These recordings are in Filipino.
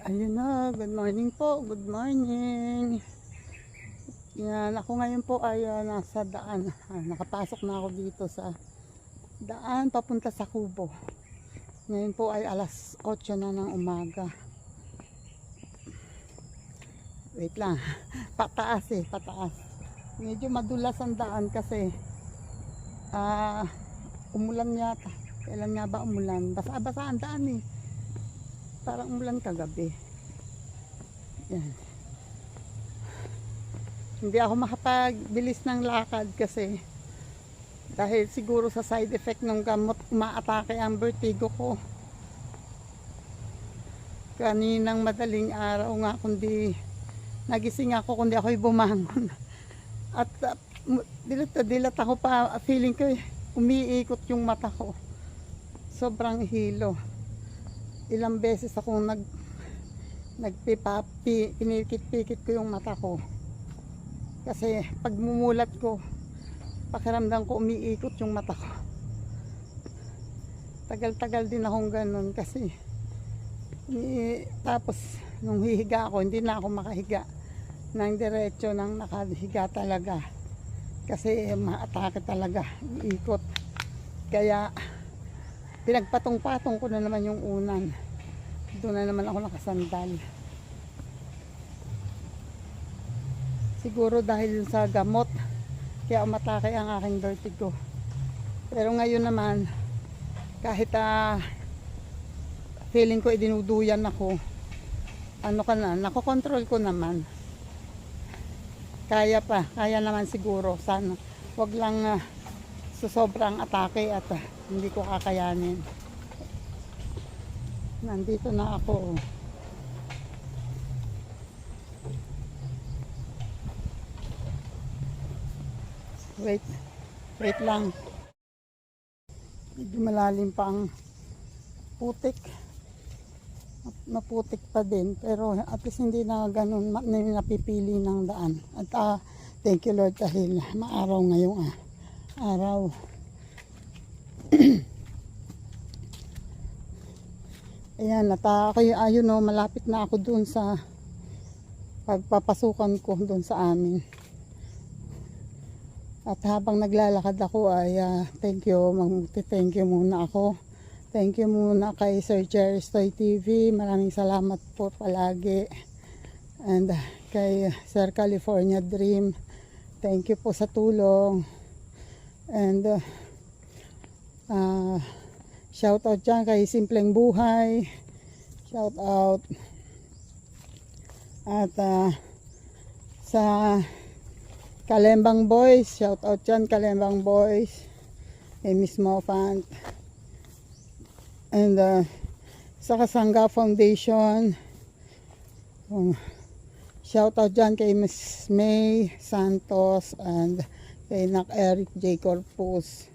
Ayun na, good morning po, good morning. Yan, ako ngayon po ay ah, nasa daan. Ah, nakapasok na ako dito sa daan papunta sa Kubo. Ngayon po ay alas 8 na ng umaga. Wait lang, pataas eh, pataas. Medyo madulas ang daan kasi ah umulan yata. Kailan nga ba umulan? Basa-basa ang daan eh. Parang umulan kagabi. Yan. Hindi ako makapagbilis ng lakad kasi dahil siguro sa side effect ng gamot umaatake ang vertigo ko. Kaninang madaling araw nga kundi nagising ako kundi ako'y bumangon. At uh, dilat na dilat ako pa feeling ko eh, umiikot yung mata ko. Sobrang hilo ilang beses akong nag nagpipapi, pinikit-pikit ko yung mata ko. Kasi pag mumulat ko, pakiramdam ko umiikot yung mata ko. Tagal-tagal din akong ganun kasi tapos nung hihiga ako, hindi na ako makahiga ng diretso nang nakahiga talaga. Kasi maatake talaga, iikot. Kaya pinagpatong-patong ko na naman yung unan. Doon na naman ako nakasandal. Siguro dahil sa gamot, kaya umatake ang aking vertigo. Pero ngayon naman, kahit ah, feeling ko idinuduyan ako, ano ka na, nakokontrol ko naman. Kaya pa, kaya naman siguro. Sana, wag lang ah, sa sobrang atake at ah, hindi ko kakayanin. Nandito na ako. oh. Wait. Wait lang. Medyo malalim pa ang putik. Maputik pa din. Pero at least hindi na ganun napipili ng daan. At ah, thank you Lord dahil maaraw ngayong ah, araw. Ayan, nata ako ayun no, malapit na ako doon sa pagpapasukan ko doon sa amin. At habang naglalakad ako ay ah, thank you, mag-thank you muna ako. Thank you muna kay Sir Jerry Stoy TV. Maraming salamat po palagi. And ah, kay Sir California Dream. Thank you po sa tulong. And uh, ah, shout out dyan kay Simpleng Buhay. Shout out. At ah, sa Kalembang Boys, shout out dyan Kalembang Boys. Kay Miss Mofant. And uh, sa Kasangga Foundation. Um, shout out dyan kay Miss May Santos and kay Nak Eric J. Corpus.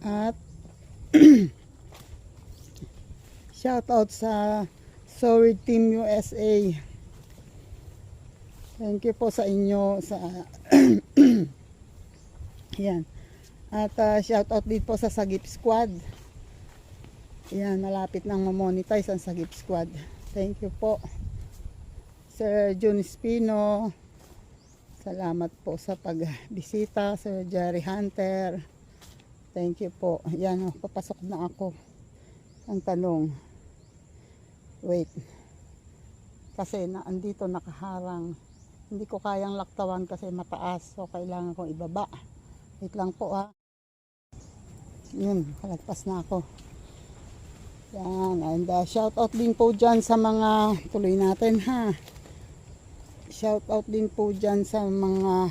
At shout out sa Sorry Team USA. Thank you po sa inyo sa Yan. At uh, shout out din po sa Sagip Squad. Yan, malapit nang ma-monetize ang Sagip Squad. Thank you po. Sir Jun Espino. Salamat po sa pagbisita. Sir Jerry Hunter. Thank you po. Yan, oh, papasok na ako. Ang tanong. Wait. Kasi na, andito nakaharang. Hindi ko kayang laktawan kasi mataas. So, kailangan kong ibaba. Wait lang po ha. Yun, kalagpas na ako. Yan, and uh, shout out din po dyan sa mga, tuloy natin ha. Shout out din po dyan sa mga,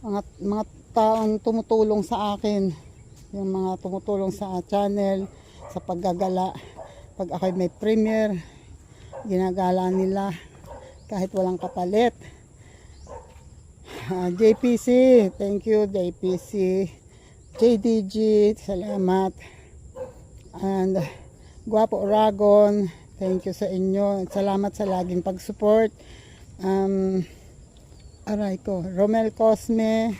mga, mga taong tumutulong sa akin. Yung mga tumutulong sa channel, sa paggagala. Pag ako'y may premiere, ginagala nila kahit walang kapalit. Ah, JPC, thank you JPC. JDG, salamat. And Guapo Aragon, thank you sa inyo. Salamat sa laging pag-support. Um, aray ko, Romel Cosme,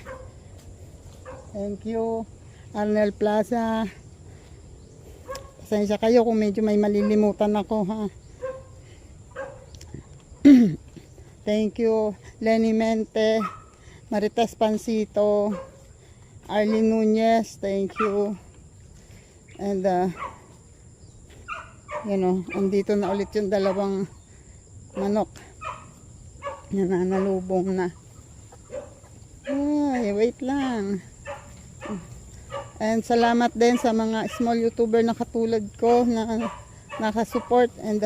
thank you. Arnel Plaza, Pasensya kayo kung medyo may malilimutan ako ha. Thank you Lenny Mente, Marites Pansito, Arlene Nunez, thank you. And uh, you know, andito na ulit yung dalawang manok. Nananalubong na. Ay, wait lang. And salamat din sa mga small YouTuber na katulad ko na nakasupport and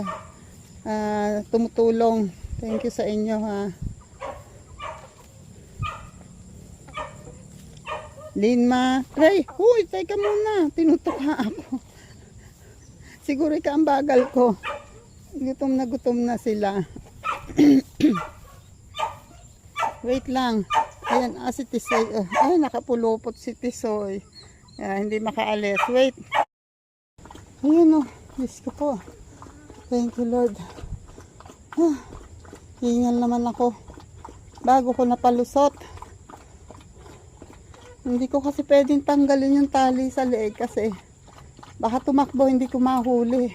uh, tumutulong. Thank you sa inyo ha. Linma, Ray, huy, teka muna, tinutukha ako. Siguro ka ang bagal ko. Gutom na gutom na sila. Wait lang. Ayan, ah, si Tisoy. Oh, ay, nakapulupot si Tisoy. Ah, hindi makaalis. Wait. Ayan oh. Diyos ko po. Thank you, Lord. Ah, hingal naman ako. Bago ko napalusot. Hindi ko kasi pwedeng tanggalin yung tali sa leeg kasi baka tumakbo hindi ko mahuli.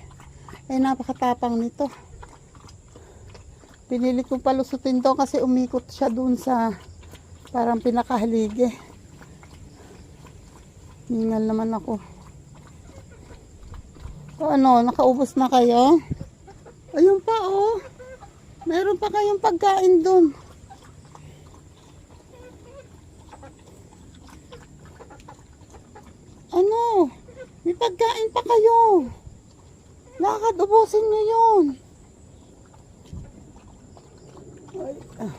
Eh napakatapang nito. Pinili kong palusutin to kasi umikot siya dun sa parang pinakahaligi. Hingal naman ako. O ano, nakaubos na kayo? Ayun pa oh. Meron pa kayong pagkain dun. Ano? May pagkain pa kayo. Lakad, ubusin nyo yun. Ay, ah.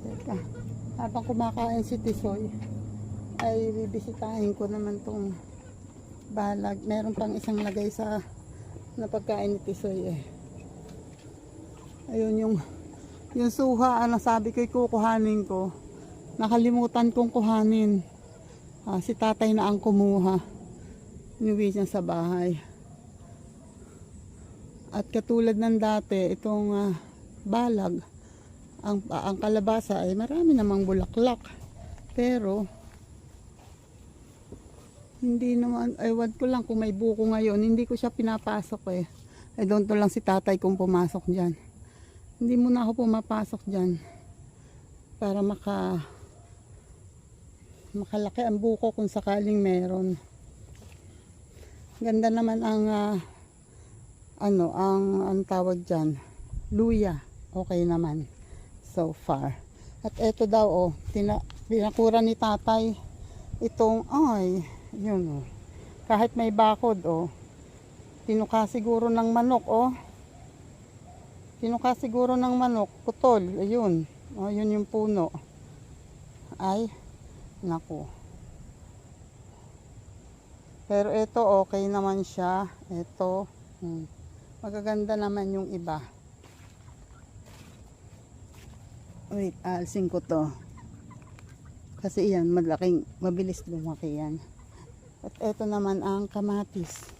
Teka, habang kumakain si Tisoy, ay bibisitahin ko naman tong balag. Meron pang isang lagay sa na pagkain ni Tisoy eh. Ayun yung yung suha, ano sabi ko kukuhanin ko. Nakalimutan kong kuhanin. Ah, si tatay na ang kumuha. Inuwi niya sa bahay. At katulad ng dati, itong ah, balag, ang, ang kalabasa ay marami namang bulaklak. Pero, hindi naman, ewan ko lang kung may buko ngayon, hindi ko siya pinapasok eh. I don't know lang si tatay kung pumasok dyan. Hindi muna ako pumapasok dyan para maka makalaki ang buko kung sakaling meron. Ganda naman ang ah, ano, ang ang tawag dyan. Luya. Okay naman. So far. At eto daw oh, tina, pinakura ni tatay itong ay, yun oh. Kahit may bakod oh. Tinuka siguro ng manok oh. Tinuka siguro ng manok, putol, ayun. Oh, yun yung puno. Ay, naku. Pero ito okay naman siya. Ito, hmm. magaganda naman yung iba. Wait, alsin ko to. Kasi yan, malaking, mabilis lumaki yan. At ito naman ang kamatis.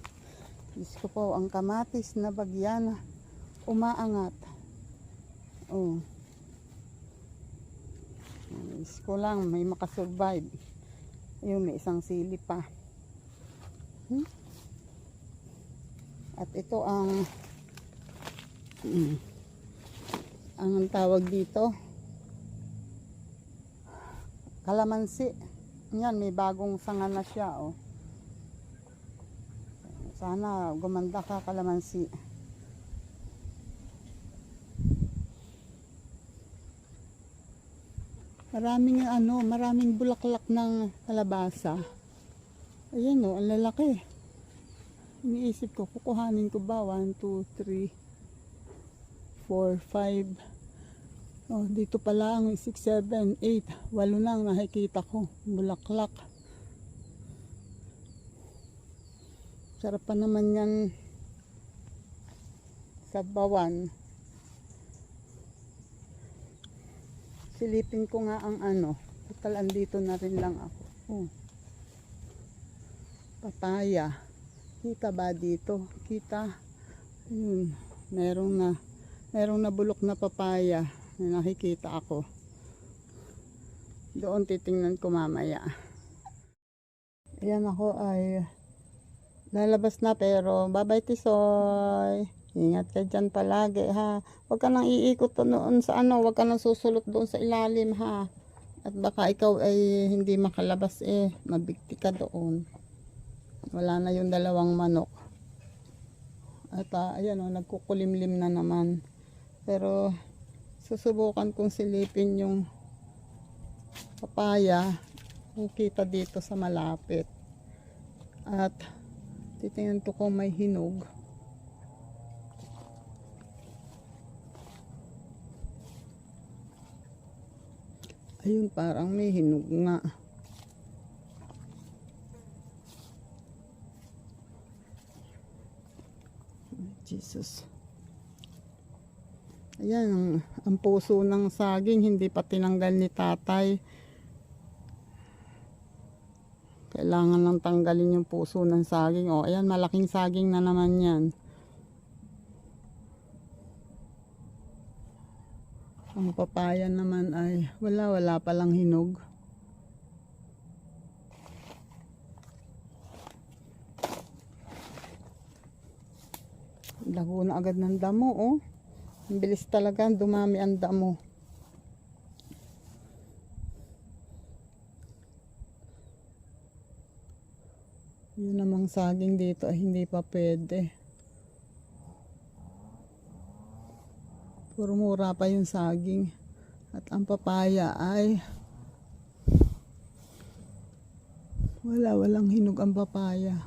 Diyos ko po, ang kamatis na bagyan umaangat. Oh. Diyos ko lang, may makasurvive. Ayun, may isang sili pa. Hmm? At ito ang hmm, ang tawag dito kalamansi. Yan, may bagong sanga na siya, oh. Sana gumanda ka kalamansi. Maraming ano, maraming bulaklak ng kalabasa. Ayan oh, ang lalaki. Iniisip ko, kukuhanin ko ba? 1, 2, 3, 4, 5. Oh, dito pa lang, 6, 7, 8. Walo na ang nakikita ko. Bulaklak. Sarap pa naman yan sa bawan. Silipin ko nga ang ano. Total, andito na rin lang ako. Oh. Papaya. Kita ba dito? Kita. Ayun. Merong na, merong na bulok na papaya na nakikita ako. Doon titingnan ko mamaya. Ayan ako ay lalabas na pero babay tisoy. Ingat ka dyan palagi ha. Huwag ka nang iikot noon sa ano. Huwag ka nang susulot doon sa ilalim ha. At baka ikaw ay hindi makalabas eh. Mabigti ka doon. Wala na yung dalawang manok. At ah, ayan o, nagkukulimlim na naman. Pero susubukan kong silipin yung papaya kung kita dito sa malapit. At titingnan ko kung may hinog. Ayun, parang may hinog nga. Jesus. Ayan, ang, ang puso ng saging, hindi pa tinanggal ni tatay. Kailangan lang tanggalin yung puso ng saging. O, ayan, malaking saging na naman yan. Ang papaya naman ay wala, wala palang hinog. Lago na agad ng damo, oh. Ang bilis talaga, dumami ang damo. Yun namang saging dito ay hindi pa pwede. Puro mura pa yung saging. At ang papaya ay wala, walang hinog ang papaya.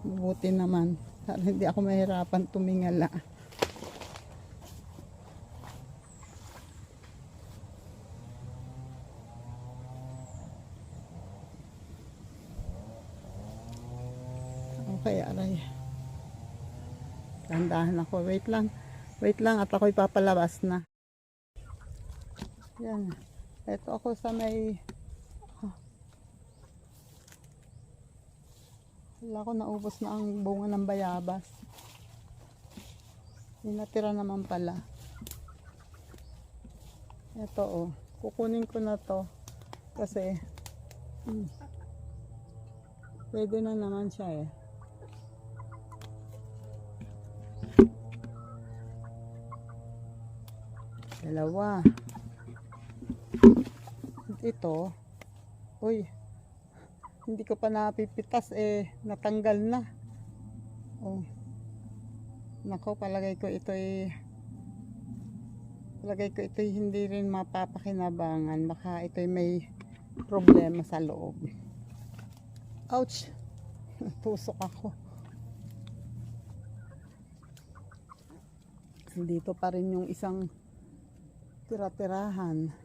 Mabuti naman. Para hindi ako mahirapan tumingala. Okay, aray. Tandahan ako. Wait lang. Wait lang at ako'y papalabas na. Yan. Ito ako sa may... Wala ko naubos na ang bunga ng bayabas. May natira naman pala. Ito oh. Kukunin ko na to. Kasi... Hmm, pwede na naman siya eh. Dalawa. Ito. Uy. Hindi ko pa napipitas eh. Natanggal na. Oh. Nako, palagay ko ito eh. Palagay ko ito hindi rin mapapakinabangan. Baka ito may problema sa loob. Ouch! Tusok ako. Dito pa rin yung isang tira-tirahan.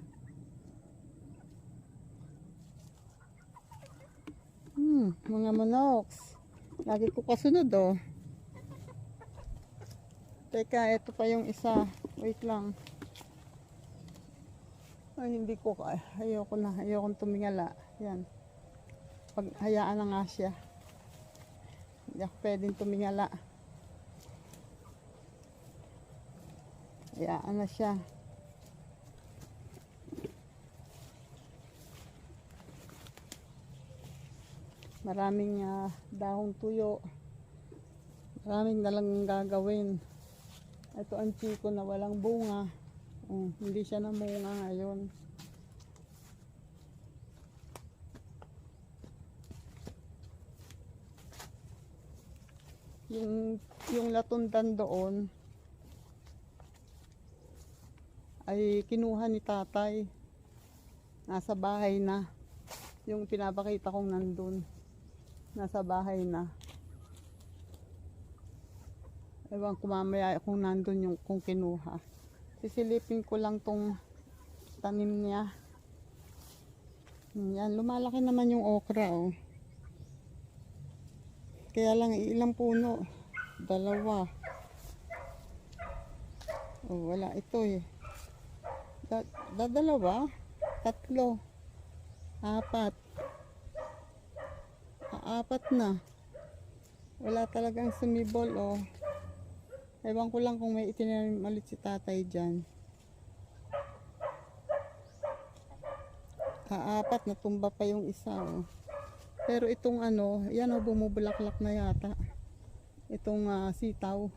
Mga monox. Lagi ko kasunod oh. Teka, ito pa yung isa. Wait lang. Ay, hindi ko, ay, ayoko na, ayoko tumingala. Yan. Pag hayaan na nga siya. Hindi ako pwedeng tumingala. Hayaan na siya. Maraming ah, dahong tuyo. Maraming nalang gagawin. Ito ang chiko na walang bunga. Oh, hindi siya namunga ngayon. Yung, yung latundan doon ay kinuha ni tatay. Nasa bahay na. Yung pinapakita kong nandun. Nasa bahay na. Ewan ko mamaya kung nandun yung kung kinuha. Sisilipin ko lang tong tanim niya. Yan, lumalaki naman yung okra oh. Kaya lang ilang puno. Dalawa. Oh, wala ito eh. Da, dadalawa? Tatlo. Apat apat na. Wala talagang sumibol oh. Ewan ko lang kung may itinanim ulit si tatay dyan. Kaapat natumba pa yung isa oh. pero itong ano yan oh bumubulaklak na yata. Itong uh, sitaw.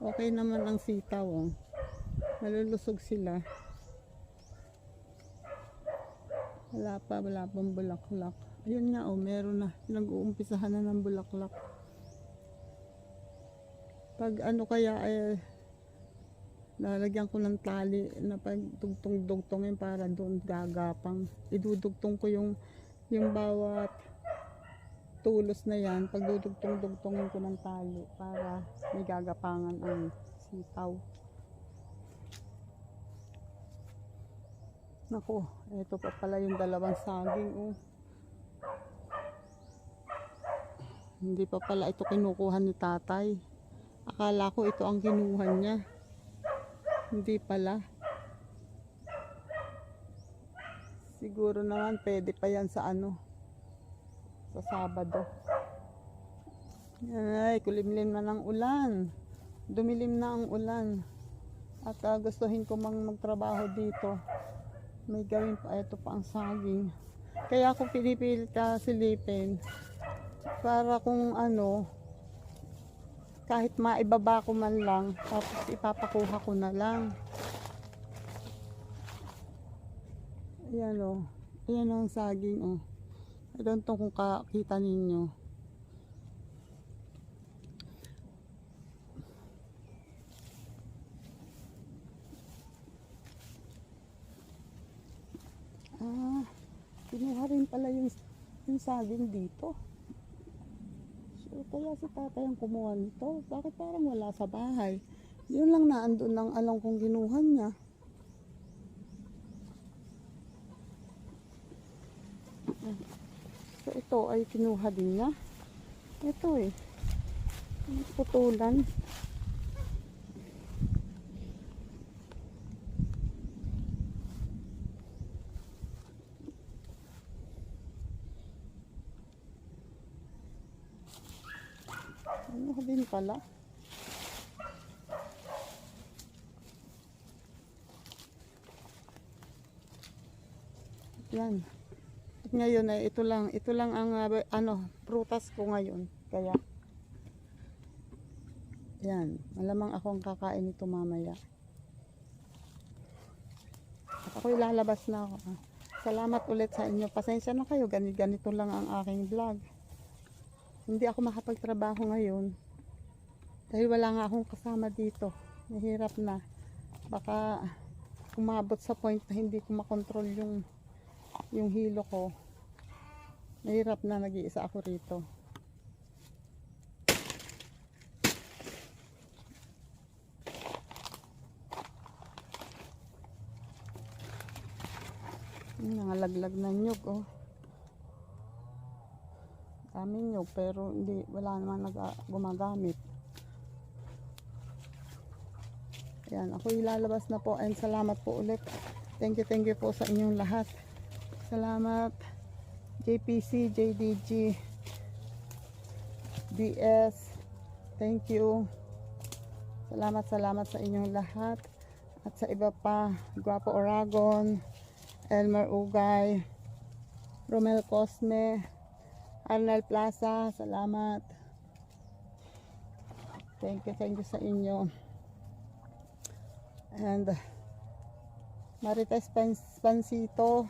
Okay naman ang sitaw oh. nalulusog sila. Wala pa, wala pang bulaklak. Ayun nga, oh, meron na. Nag-uumpisahan na ng bulaklak. Pag ano kaya, eh, lalagyan ko ng tali na pag tugtong-dugtongin para doon gagapang. Idudugtong ko yung, yung bawat tulos na yan. Pag dudugtong-dugtongin ko ng tali para may gagapangan ang sitaw. Nako, ito pa pala yung dalawang saging. Oh. Hindi pa pala ito kinukuha ni tatay. Akala ko ito ang kinuha niya. Hindi pala. Siguro naman pwede pa yan sa ano. Sa Sabado. Ay, kulimlim na ng ulan. Dumilim na ang ulan. At ah, gustuhin ko mang magtrabaho dito. May gawin pa. Ito pa ang saging. Kaya ako pinipilit ah, silipin. Para kung ano, kahit maibaba ko man lang, tapos ipapakuha ko na lang. Ayan o. Ayan ang saging o. I don't kung kakita ninyo. Ah, kinuha rin pala yung, yung saging dito. So, kaya si tatay ang kumuha nito. Bakit parang wala sa bahay? Yun lang na andun ng alam kong ginuhan niya. So, ito ay kinuha din niya. Ito eh. Putulan din pala? Yan. At ngayon ay ito lang, ito lang ang ah, ano, prutas ko ngayon. Kaya yan, malamang ako ang kakain nito mamaya. At ako ilalabas na ako. ah. Salamat ulit sa inyo. Pasensya na kayo, ganito lang ang aking vlog. Hindi ako makapagtrabaho ngayon. Dahil wala nga akong kasama dito. Mahirap na. Baka umabot sa point na hindi ko makontrol yung yung hilo ko. Mahirap na nag-iisa ako rito. Nangalaglag na nyug oh. Daming nyug pero hindi wala naman gumagamit. Yan, ako ilalabas na po and salamat po ulit. Thank you, thank you po sa inyong lahat. Salamat. JPC, JDG, DS. Thank you. Salamat, salamat sa inyong lahat. At sa iba pa, Guapo Oragon, Elmer Ugay, Romel Cosme, Arnel Plaza, salamat. Thank you, thank you sa inyo. And Marites Pans- Pansito,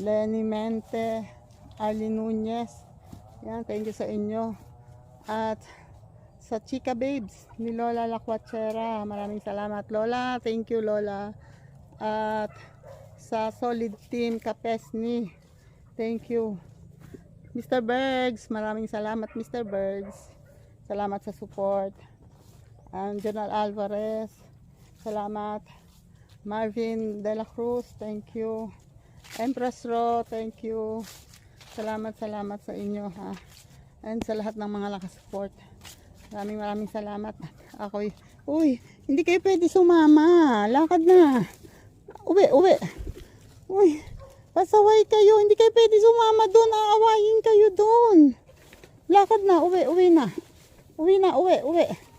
Lenny Mente, Arlie Nunez. Yan, thank you sa inyo. At sa Chika Babes ni Lola Lacuachera. Maraming salamat Lola. Thank you Lola. At sa Solid Team Kapesni. Thank you. Mr. Bergs, maraming salamat Mr. Bergs. Salamat sa support. And General Alvarez, salamat. Marvin De La Cruz, thank you. Empress Ro, thank you. Salamat, salamat sa inyo ha. And sa lahat ng mga nakasupport. Maraming maraming salamat. Ako'y, uy, hindi kayo pwede sumama. Lakad na. Uwi, uwi. Uy, pasaway kayo. Hindi kayo pwede sumama doon. Aawayin kayo doon. Lakad na, uwi, uwi na. Uwi na, uwi, uwi.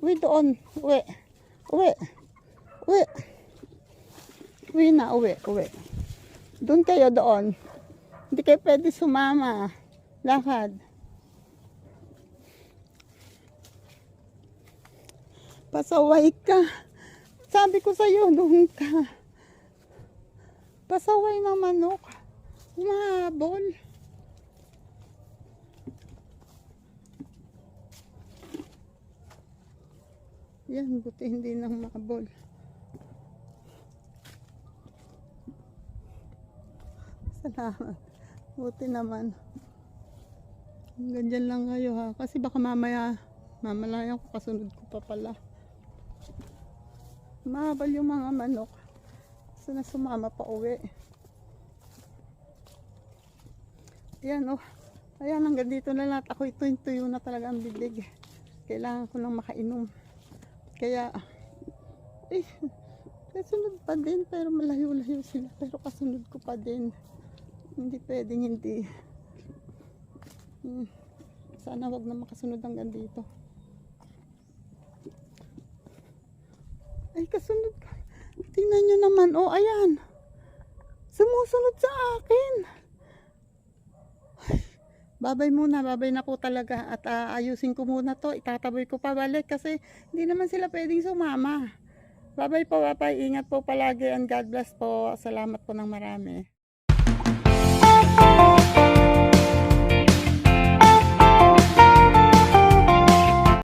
Uwi doon. Uwi. Uwi. Uwi. Uwi na, uwi, uwi. Doon kayo doon. Hindi kayo pwede sumama. Lakad. Pasaway ka. Sabi ko sa'yo, doon ka. Pasaway ng manok. Umahabol. Yan, buti hindi nang makabol. Salamat. Buti naman. Ganyan lang kayo ha. Kasi baka mamaya, mamalayan ko kasunod ko pa pala. Mahabal yung mga manok. Gusto na sumama pa uwi. Ayan oh. Ayan, hanggang dito na lahat. Ako ito yung tuyo na talaga ang bibig. Kailangan ko nang makainom. Kaya, eh, kasunod pa din. Pero malayo-layo sila. Pero kasunod ko pa din. Hindi pwedeng hindi. Hmm. Sana wag na makasunod hanggang dito. Ay, kasunod ka. Tingnan nyo naman. Oh, ayan. Sumusunod sa akin. Ay, babay muna. Babay na po talaga. At ah, ayusin ko muna to. Itataboy ko pa balik kasi hindi naman sila pwedeng sumama. Babay po, babay. Ingat po palagi and God bless po. Salamat po ng marami.